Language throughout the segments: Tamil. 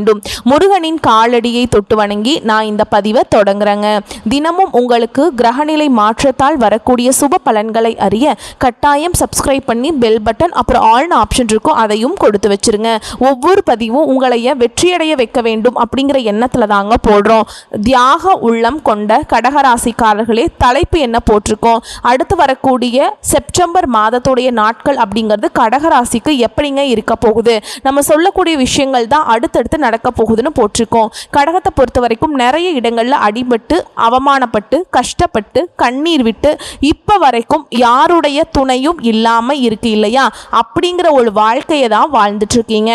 வேண்டும். முருகனின் காலடியை தொட்டு வணங்கி நான் இந்த பதிவை தொடங்குறேங்க. தினமும் உங்களுக்கு கிரகநிலை மாற்றத்தால் வரக்கூடிய சுப பலன்களை அறிய கட்டாயம் சப்ஸ்கிரைப் பண்ணி பெல் பட்டன் அப்புறம் ஆல்னு ஆப்ஷன் இருக்கும் அதையும் கொடுத்து வச்சிருங்க. ஒவ்வொரு பதிவும் உங்களைய வெற்றியடைய வைக்க வேண்டும் அப்படிங்கிற எண்ணத்தில் தாங்க போடுறோம். தியாக உள்ளம் கொண்ட கடகராசிக்காரர்களே தலைப்பு என்ன போட்டிருக்கோம்? அடுத்து வரக்கூடிய செப்டம்பர் மாதத்துடைய நாட்கள் அப்படிங்கிறது கடகராசிக்கு எப்படிங்க இருக்க போகுது? நம்ம சொல்லக்கூடிய விஷயங்கள் தான் அடுத்தடுத்து நடக்க போகுதுன்னு போட்டிருக்கோம். கடகத்தை பொறுத்த வரைக்கும் நிறைய இடங்களில் அடிபட்டு அவமானப்பட்டு கஷ்டப்பட்டு கண்ணீர் விட்டு இப்போ வரைக்கும் யாருடைய துணையும் இல்லாம இருக்கு இல்லையா? அப்படிங்கிற ஒரு வாழ்க்கையை தான் வாழ்ந்துட்டு இருக்கீங்க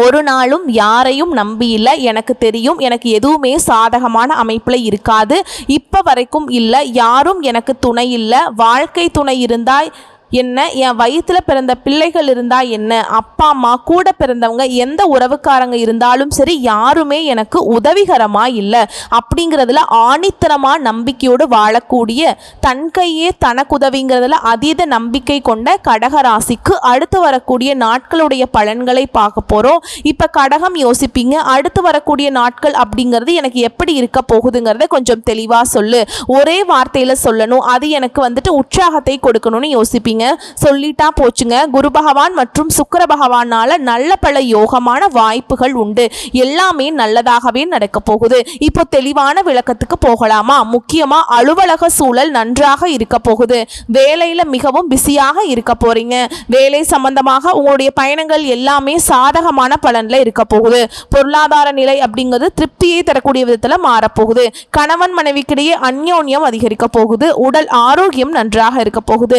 ஒரு நாளும் யாரையும் நம்பி இல்லை. எனக்கு தெரியும் எனக்கு எதுவுமே சாதகமான அமைப்பில் இருக்காது. இப்போ வரைக்கும் இல்லை. யாரும் எனக்கு துணை இல்லை. வாழ்க்கை துணை இருந்தால் என்ன என் வயிற்றில் பிறந்த பிள்ளைகள் இருந்தால் என்ன அப்பா அம்மா கூட பிறந்தவங்க எந்த உறவுக்காரங்க இருந்தாலும் சரி யாருமே எனக்கு உதவிகரமாக இல்லை அப்படிங்கிறதுல ஆணித்தரமாக நம்பிக்கையோடு வாழக்கூடிய தன் கையே தனக்கு உதவிங்கிறதுல அதீத நம்பிக்கை கொண்ட கடகராசிக்கு அடுத்து வரக்கூடிய நாட்களுடைய பலன்களை பார்க்க போகிறோம் இப்போ கடகம் யோசிப்பீங்க அடுத்து வரக்கூடிய நாட்கள் அப்படிங்கிறது எனக்கு எப்படி இருக்க போகுதுங்கிறத கொஞ்சம் தெளிவாக சொல்லு. ஒரே வார்த்தையில் சொல்லணும் அது எனக்கு வந்துட்டு உற்சாகத்தை கொடுக்கணும்னு யோசிப்பீங்க. சொல்லிட்டா போச்சுங்க. குரு பகவான் மற்றும் சுக்கர பகவானால நல்ல பல யோகமான வாய்ப்புகள் உண்டு. எல்லாமே நல்லதாகவே நடக்க போகுது. இப்போ தெளிவான விளக்கத்துக்கு போகலாமா? முக்கியமா அலுவலக சூழல் நன்றாக இருக்க போகுது. வேலையில மிகவும் பிஸியாக இருக்க போறீங்க. வேலை சம்பந்தமாக உங்களுடைய பயணங்கள் எல்லாமே சாதகமான பலன்ல இருக்க போகுது. பொருளாதார நிலை அப்படிங்கிறது திருப்தியை தரக்கூடிய விதத்துல மாறப்போகுது கணவன் மனைவிக்கிடையே அந்யோன்யம் அதிகரிக்க போகுது. உடல் ஆரோக்கியம் நன்றாக இருக்க போகுது.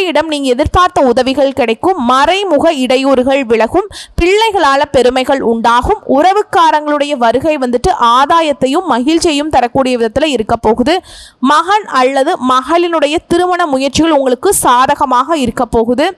தந்தையிடம் நீங்க எதிர்பார்த்த உதவிகள் கிடைக்கும். மறைமுக இடையூறுகள் விலகும். பிள்ளைகளால பெருமைகள் உண்டாகும். உறவுக்காரங்களுடைய வருகை வந்துட்டு ஆதாயத்தையும் மகிழ்ச்சியையும் தரக்கூடிய விதத்தில் இருக்க போகுது. மகன் அல்லது மகளினுடைய திருமண முயற்சிகள் உங்களுக்கு சாதகமாக இருக்க போகுது.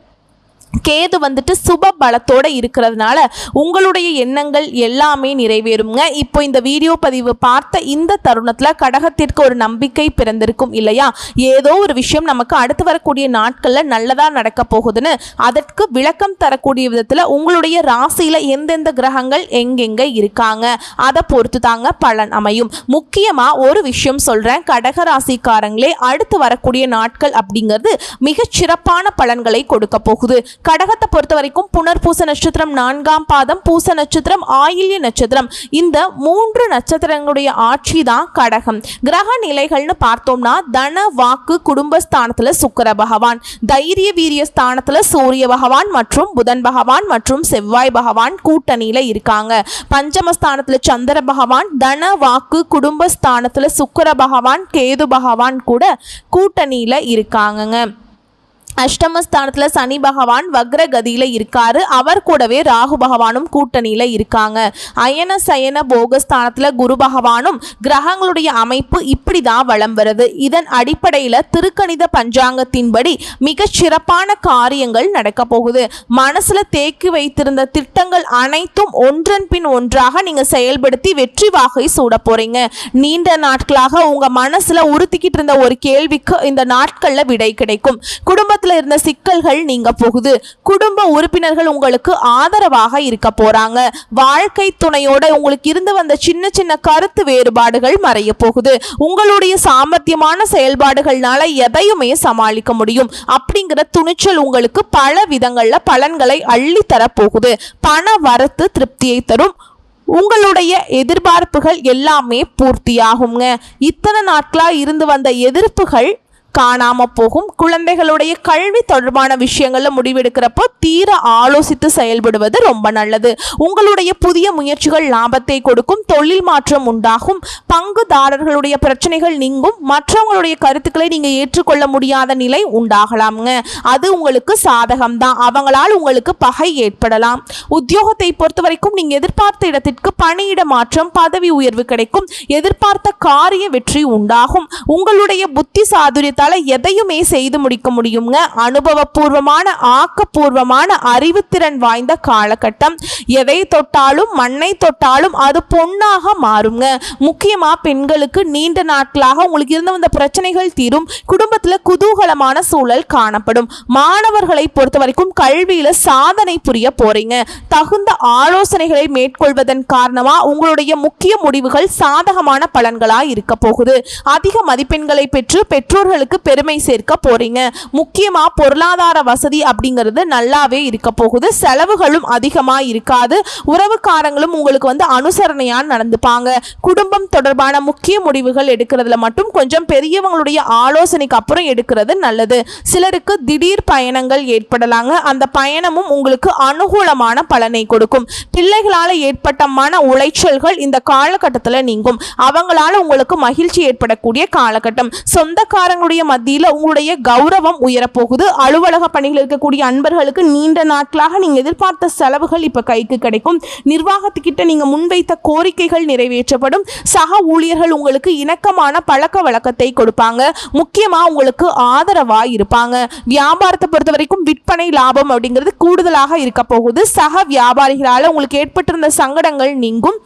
கேது வந்துட்டு சுப பலத்தோடு இருக்கிறதுனால உங்களுடைய எண்ணங்கள் எல்லாமே நிறைவேறுங்க இப்போ இந்த வீடியோ பதிவு பார்த்த இந்த தருணத்தில் கடகத்திற்கு ஒரு நம்பிக்கை பிறந்திருக்கும் இல்லையா? ஏதோ ஒரு விஷயம் நமக்கு அடுத்து வரக்கூடிய நாட்களில் நல்லதாக நடக்க போகுதுன்னு அதற்கு விளக்கம் தரக்கூடிய விதத்தில் உங்களுடைய ராசியில் எந்தெந்த கிரகங்கள் எங்கெங்கே இருக்காங்க? அதை பொறுத்து தாங்க பலன் அமையும். முக்கியமாக ஒரு விஷயம் சொல்கிறேன் கடக ராசிக்காரங்களே அடுத்து வரக்கூடிய நாட்கள் அப்படிங்கிறது மிகச்சிறப்பான பலன்களை கொடுக்க போகுது. கடகத்தை பொறுத்த வரைக்கும் புனர்பூச நட்சத்திரம் நான்காம் பாதம் பூச நட்சத்திரம் ஆயில்ய நட்சத்திரம். இந்த மூன்று நட்சத்திரங்களுடைய ஆட்சி தான் கடகம். கிரக நிலைகள்னு பார்த்தோம்னா தன வாக்கு குடும்பஸ்தானத்தில் சுக்கர பகவான் தைரிய வீரிய ஸ்தானத்தில் சூரிய பகவான் மற்றும் புதன் பகவான் மற்றும் செவ்வாய் பகவான் கூட்டணியில் இருக்காங்க. பஞ்சமஸ்தானத்தில் சந்திர பகவான் தன வாக்கு குடும்பஸ்தானத்தில் சுக்கர பகவான் கேது பகவான் கூட கூட்டணியில் இருக்காங்கங்க. அஷ்டமஸ்தானத்தில் சனி பகவான் வக்ரகதியில் இருக்காரு. அவர் கூடவே ராகு பகவானும் கூட்டணியில் இருக்காங்க. அயன சயன போகஸ்தானத்தில் குரு பகவானும் கிரகங்களுடைய அமைப்பு இப்படி தான் வளம் வருது. இதன் அடிப்படையில் திருக்கணித பஞ்சாங்கத்தின்படி மிகச் சிறப்பான காரியங்கள் நடக்க போகுது. மனசில் தேக்கி வைத்திருந்த திட்டங்கள் அனைத்தும் ஒன்றன் பின் ஒன்றாக நீங்கள் செயல்படுத்தி வெற்றி வாகை சூட போகிறீங்க நீண்ட நாட்களாக உங்கள் மனசில் உறுத்திக்கிட்டு இருந்த ஒரு கேள்விக்கு இந்த நாட்களில் விடை கிடைக்கும். குடும்ப குடும்பத்தில் இருந்த சிக்கல்கள் நீங்க போகுது. குடும்ப உறுப்பினர்கள் உங்களுக்கு ஆதரவாக இருக்க போறாங்க. வாழ்க்கை துணையோட உங்களுக்கு இருந்து வந்த சின்ன சின்ன கருத்து வேறுபாடுகள் மறைய போகுது. உங்களுடைய சாமர்த்தியமான செயல்பாடுகள்னால எதையுமே சமாளிக்க முடியும். அப்படிங்கிற துணிச்சல் உங்களுக்கு பல விதங்கள்ல பலன்களை அள்ளி தரப்போகுது போகுது. பண வரத்து திருப்தியை தரும். உங்களுடைய எதிர்பார்ப்புகள் எல்லாமே பூர்த்தியாகுங்க. இத்தனை நாட்களா இருந்து வந்த எதிர்ப்புகள் காணாம போகும். குழந்தைகளுடைய கல்வி தொடர்பான விஷயங்கள்ல முடிவெடுக்கிறப்போ தீர ஆலோசித்து செயல்படுவது ரொம்ப நல்லது. உங்களுடைய புதிய முயற்சிகள் லாபத்தை கொடுக்கும் தொழில் மாற்றம் உண்டாகும். பங்குதாரர்களுடைய பிரச்சனைகள் நீங்கும். மற்றவங்களுடைய கருத்துக்களை நீங்க ஏற்றுக்கொள்ள முடியாத நிலை உண்டாகலாம்ங்க. அது உங்களுக்கு சாதகம் தான் அவங்களால் உங்களுக்கு பகை ஏற்படலாம். உத்தியோகத்தை பொறுத்த வரைக்கும் நீங்க எதிர்பார்த்த இடத்திற்கு பணியிட மாற்றம் பதவி உயர்வு கிடைக்கும். எதிர்பார்த்த காரிய வெற்றி உண்டாகும். உங்களுடைய புத்தி சாதுரியத்தை சாதுரியத்தால எதையுமே செய்து முடிக்க முடியுங்க அனுபவபூர்வமான ஆக்கப்பூர்வமான அறிவுத்திறன் வாய்ந்த காலகட்டம். எதை தொட்டாலும் மண்ணை தொட்டாலும் அது பொண்ணாக மாறுங்க. முக்கியமா பெண்களுக்கு நீண்ட நாட்களாக உங்களுக்கு இருந்த வந்த பிரச்சனைகள் தீரும். குடும்பத்துல குதூகலமான சூழல் காணப்படும். மாணவர்களை பொறுத்த வரைக்கும் கல்வியில சாதனை புரிய போறீங்க. தகுந்த ஆலோசனைகளை மேற்கொள்வதன் காரணமா உங்களுடைய முக்கிய முடிவுகள் சாதகமான பலன்களா இருக்க போகுது. அதிக மதிப்பெண்களை பெற்று பெற்றோர்களுக்கு பெருமை சேர்க்க போறீங்க. முக்கியமா பொருளாதார வசதி அப்படிங்கிறது நல்லாவே இருக்க போகுது. செலவுகளும் அதிகமா இருக்காது. உறவுக்காரங்களும் உங்களுக்கு வந்து அனுசரணையாக நடந்துப்பாங்க. குடும்பம் தொடர்பான முக்கிய முடிவுகள் எடுக்கிறதுல மட்டும் கொஞ்சம் பெரியவங்களுடைய ஆலோசனைக்கு அப்புறம் எடுக்கிறது நல்லது. சிலருக்கு திடீர் பயணங்கள் ஏற்படலாங்க. அந்த பயணமும் உங்களுக்கு அனுகூலமான பலனை கொடுக்கும். பிள்ளைகளால் ஏற்பட்ட மன உளைச்சல்கள் இந்த காலகட்டத்தில் நீங்கும். அவங்களால உங்களுக்கு மகிழ்ச்சி ஏற்படக்கூடிய காலகட்டம். சொந்தக்காரங்களுடைய மத்தியில் உங்களுடைய கௌரவம் உயரப்போகுது. அலுவலக பணிகள் இருக்கக்கூடிய அன்பர்களுக்கு நீண்ட நாட்களாக நீங்கள் எதிர்பார்த்த செலவுகள் இப்போ கைக்கு கிடைக்கும். நிர்வாகத்துக்கிட்ட நீங்கள் முன்வைத்த கோரிக்கைகள் நிறைவேற்றப்படும். சக ஊழியர்கள் உங்களுக்கு இணக்கமான பழக்க வழக்கத்தை கொடுப்பாங்க. முக்கியமாக உங்களுக்கு ஆதரவாக இருப்பாங்க. வியாபாரத்தை பொறுத்த வரைக்கும் விற்பனை லாபம் அப்படிங்கிறது கூடுதலாக இருக்க போகுது. சக வியாபாரிகளால் உங்களுக்கு ஏற்பட்டிருந்த சங்கடங்கள் நீங்கும்.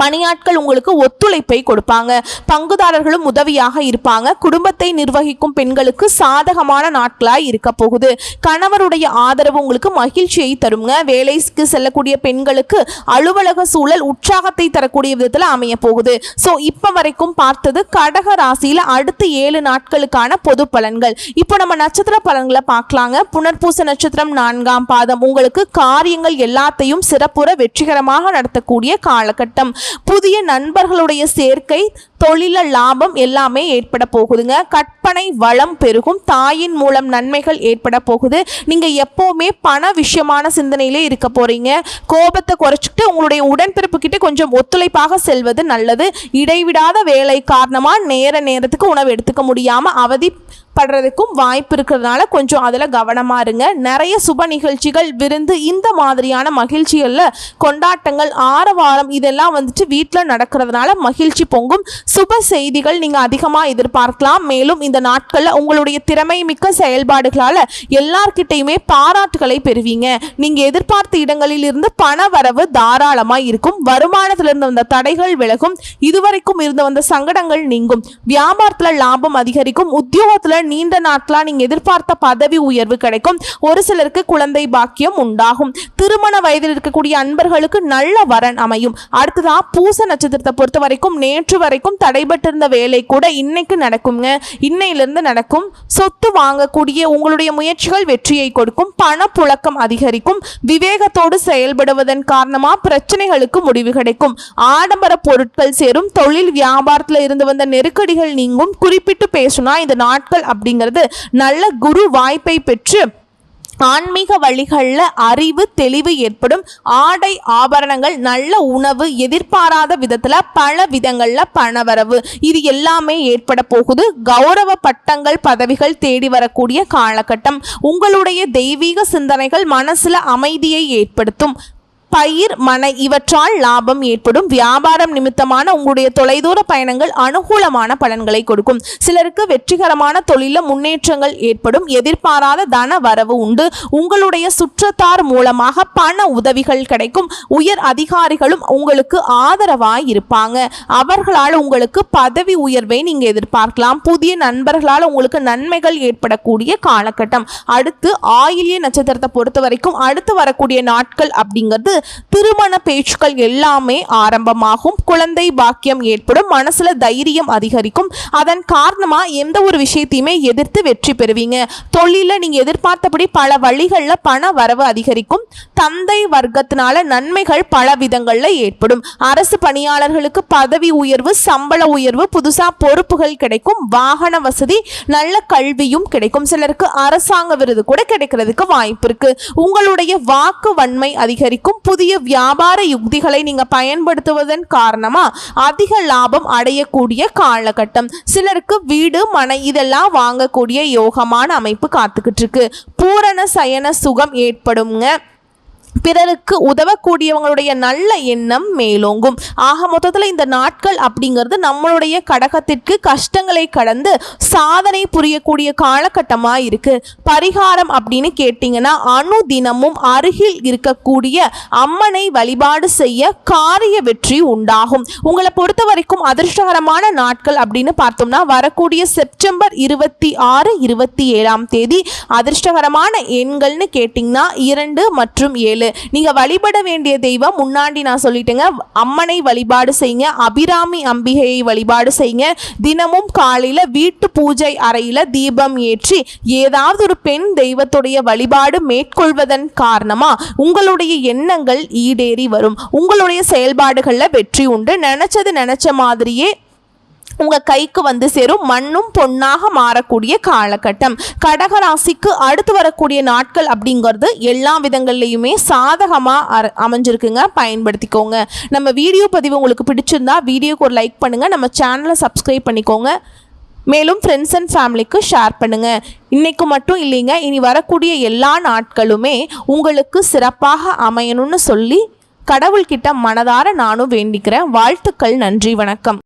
பணியாட்கள் உங்களுக்கு ஒத்துழைப்பை கொடுப்பாங்க. பங்குதாரர்களும் உதவியாக இருப்பாங்க. குடும்பத்தை நிர்வகிக்கும் பெண்களுக்கு சாதகமான நாட்களாய் இருக்க போகுது. கணவருடைய ஆதரவு உங்களுக்கு மகிழ்ச்சியை தருங்க. வேலைக்கு செல்லக்கூடிய பெண்களுக்கு அலுவலக சூழல் உற்சாகத்தை தரக்கூடிய விதத்தில் அமைய போகுது. ஸோ இப்போ வரைக்கும் பார்த்தது கடக ராசியில் அடுத்த ஏழு நாட்களுக்கான பொது பலன்கள். இப்போ நம்ம நட்சத்திர பலன்களை பார்க்கலாங்க. புனர்பூச நட்சத்திரம் நான்காம் பாதம். உங்களுக்கு காரியங்கள் எல்லாத்தையும் சிறப்புற வெற்றிகரமாக நடத்தக்கூடிய காலகட்டம். புதிய நண்பர்களுடைய சேர்க்கை தொழில லாபம் எல்லாமே ஏற்பட போகுதுங்க. கற்பனை வளம் பெருகும். தாயின் மூலம் நன்மைகள் ஏற்பட போகுது. நீங்க எப்பவுமே பண விஷயமான சிந்தனையிலே இருக்க போறீங்க. கோபத்தை குறைச்சிட்டு உங்களுடைய உடன்பிறப்பு கிட்ட கொஞ்சம் ஒத்துழைப்பாக செல்வது நல்லது. இடைவிடாத வேலை காரணமா நேர நேரத்துக்கு உணவு எடுத்துக்க முடியாம அவதி படுறதுக்கும் வாய்ப்பு இருக்கிறதுனால கொஞ்சம் அதில் கவனமாக இருங்க. நிறைய சுப நிகழ்ச்சிகள் விருந்து இந்த மாதிரியான மகிழ்ச்சிகளில் கொண்டாட்டங்கள் ஆரவாரம் இதெல்லாம் வந்துட்டு வீட்டில் நடக்கிறதுனால மகிழ்ச்சி பொங்கும். சுப செய்திகள் நீங்கள் அதிகமாக எதிர்பார்க்கலாம். மேலும் இந்த நாட்களில் உங்களுடைய திறமை மிக்க செயல்பாடுகளால் எல்லார்கிட்டையுமே பாராட்டுகளை பெறுவீங்க. நீங்கள் எதிர்பார்த்த இடங்களில் இருந்து பண வரவு தாராளமாக இருக்கும். வருமானத்திலிருந்து வந்த தடைகள் விலகும். இதுவரைக்கும் இருந்து வந்த சங்கடங்கள் நீங்கும். வியாபாரத்தில் லாபம் அதிகரிக்கும். உத்தியோகத்தில் நீண்ட நாட்களாக நீங்கள் எதிர்பார்த்த பதவி உயர்வு கிடைக்கும். ஒரு சிலருக்கு குழந்தை பாக்கியம் உண்டாகும். திருமண வயதில் இருக்கக்கூடிய அன்பர்களுக்கு நல்ல வரன் அமையும். அடுத்ததாக பூச நட்சத்திரத்தை பொறுத்த வரைக்கும் நேற்று வரைக்கும் தடைபட்டிருந்த வேலை கூட இன்னைக்கு நடக்குங்க இன்னையிலிருந்து நடக்கும் சொத்து வாங்கக்கூடிய உங்களுடைய முயற்சிகள் வெற்றியை கொடுக்கும் பணப்புழக்கம் அதிகரிக்கும் விவேகத்தோடு செயல்படுவதன் காரணமாக பிரச்சனைகளுக்கு முடிவு கிடைக்கும். ஆடம்பர பொருட்கள் சேரும் தொழில் வியாபாரத்தில் இருந்து வந்த நெருக்கடிகள் நீங்கும். குறிப்பிட்டு பேசுனா இந்த நாட்கள் அப்படிங்கிறது நல்ல குரு வாய்ப்பை பெற்று ஆன்மீக வழிகளில் அறிவு தெளிவு ஏற்படும். ஆடை ஆபரணங்கள் நல்ல உணவு எதிர்பாராத விதத்தில் பல விதங்களில் பணவரவு. இது எல்லாமே ஏற்பட போகுது. கௌரவ பட்டங்கள் பதவிகள் தேடி வரக்கூடிய காலகட்டம். உங்களுடைய தெய்வீக சிந்தனைகள் மனசில் அமைதியை ஏற்படுத்தும். பயிர் மனை இவற்றால் லாபம் ஏற்படும். வியாபாரம் நிமித்தமான உங்களுடைய தொலைதூர பயணங்கள் அனுகூலமான பலன்களை கொடுக்கும். சிலருக்கு வெற்றிகரமான தொழில முன்னேற்றங்கள் ஏற்படும். எதிர்பாராத தன வரவு உண்டு. உங்களுடைய சுற்றத்தார் மூலமாக பண உதவிகள் கிடைக்கும். உயர் அதிகாரிகளும் உங்களுக்கு ஆதரவாய் இருப்பாங்க. அவர்களால் உங்களுக்கு பதவி உயர்வை நீங்க எதிர்பார்க்கலாம். புதிய நண்பர்களால் உங்களுக்கு நன்மைகள் ஏற்படக்கூடிய காலகட்டம். அடுத்து ஆயிலிய நட்சத்திரத்தை பொறுத்த வரைக்கும் அடுத்து வரக்கூடிய நாட்கள் அப்படிங்கிறது திருமண பேச்சுக்கள் எல்லாமே ஆரம்பமாகும். குழந்தை பாக்கியம் ஏற்படும். மனசுல தைரியம் அதிகரிக்கும். அதன் காரணமா எந்த ஒரு விஷயத்தையுமே எதிர்த்து வெற்றி பெறுவீங்க. தொழில நீங்க எதிர்பார்த்தபடி பல வழிகளில் பண வரவு அதிகரிக்கும். தந்தை வர்க்கத்தினால நன்மைகள் பல விதங்கள்ல ஏற்படும். அரசு பணியாளர்களுக்கு பதவி உயர்வு சம்பள உயர்வு புதுசா பொறுப்புகள் கிடைக்கும். வாகன வசதி நல்ல கல்வியும் கிடைக்கும். சிலருக்கு அரசாங்க விருது கூட கிடைக்கிறதுக்கு வாய்ப்பு இருக்கு. உங்களுடைய வாக்கு வன்மை அதிகரிக்கும். புதிய வியாபார யுக்திகளை நீங்கள் பயன்படுத்துவதன் காரணமாக அதிக லாபம் அடையக்கூடிய காலகட்டம். சிலருக்கு வீடு மனை இதெல்லாம் வாங்கக்கூடிய யோகமான அமைப்பு காத்துக்கிட்டு இருக்கு. பூரண சயன சுகம் ஏற்படுங்க பிறருக்கு உதவக்கூடியவங்களுடைய நல்ல எண்ணம் மேலோங்கும். ஆக மொத்தத்தில் இந்த நாட்கள் அப்படிங்கிறது நம்மளுடைய கடகத்திற்கு கஷ்டங்களை கடந்து சாதனை புரியக்கூடிய காலகட்டமாக இருக்குது பரிகாரம் அப்படின்னு கேட்டிங்கன்னா அணு தினமும் அருகில் இருக்கக்கூடிய அம்மனை வழிபாடு செய்ய காரிய வெற்றி உண்டாகும். உங்களை பொறுத்த வரைக்கும் அதிர்ஷ்டகரமான நாட்கள் அப்படின்னு பார்த்தோம்னா வரக்கூடிய செப்டம்பர் இருபத்தி ஆறு இருபத்தி ஏழாம் தேதி அதிர்ஷ்டகரமான எண்கள்னு கேட்டிங்கன்னா இரண்டு மற்றும் ஏழு. நீங்கள் வழிபட வேண்டிய தெய்வம் முன்னாடி நான் சொல்லிட்டேங்க. அம்மனை வழிபாடு செய்யுங்க. அபிராமி அம்பிகையை வழிபாடு செய்யுங்க. தினமும் காலையில் வீட்டு பூஜை அறையில் தீபம் ஏற்றி ஏதாவது ஒரு பெண் தெய்வத்துடைய வழிபாடு மேற்கொள்வதன் காரணமா உங்களுடைய எண்ணங்கள் ஈடேறி வரும். உங்களுடைய செயல்பாடுகளில் வெற்றி உண்டு. நினச்சது நினச்ச மாதிரியே உங்க கைக்கு வந்து சேரும் மண்ணும் பொன்னாக மாறக்கூடிய காலகட்டம். கடகராசிக்கு அடுத்து வரக்கூடிய நாட்கள் அப்படிங்கிறது எல்லா விதங்கள்லையுமே சாதகமாக அமைஞ்சிருக்குங்க. பயன்படுத்திக்கோங்க. நம்ம வீடியோ பதிவு உங்களுக்கு பிடிச்சிருந்தா வீடியோக்கு ஒரு லைக் பண்ணுங்க. நம்ம சேனலை சப்ஸ்கிரைப் பண்ணிக்கோங்க. மேலும் ஃப்ரெண்ட்ஸ் அண்ட் ஃபேமிலிக்கு ஷேர் பண்ணுங்க. இன்னைக்கு மட்டும் இல்லைங்க. இனி வரக்கூடிய எல்லா நாட்களுமே உங்களுக்கு சிறப்பாக அமையணும்னு சொல்லி கடவுள்கிட்ட மனதார நானும் வேண்டிக்கிறேன். வாழ்த்துக்கள் நன்றி வணக்கம்.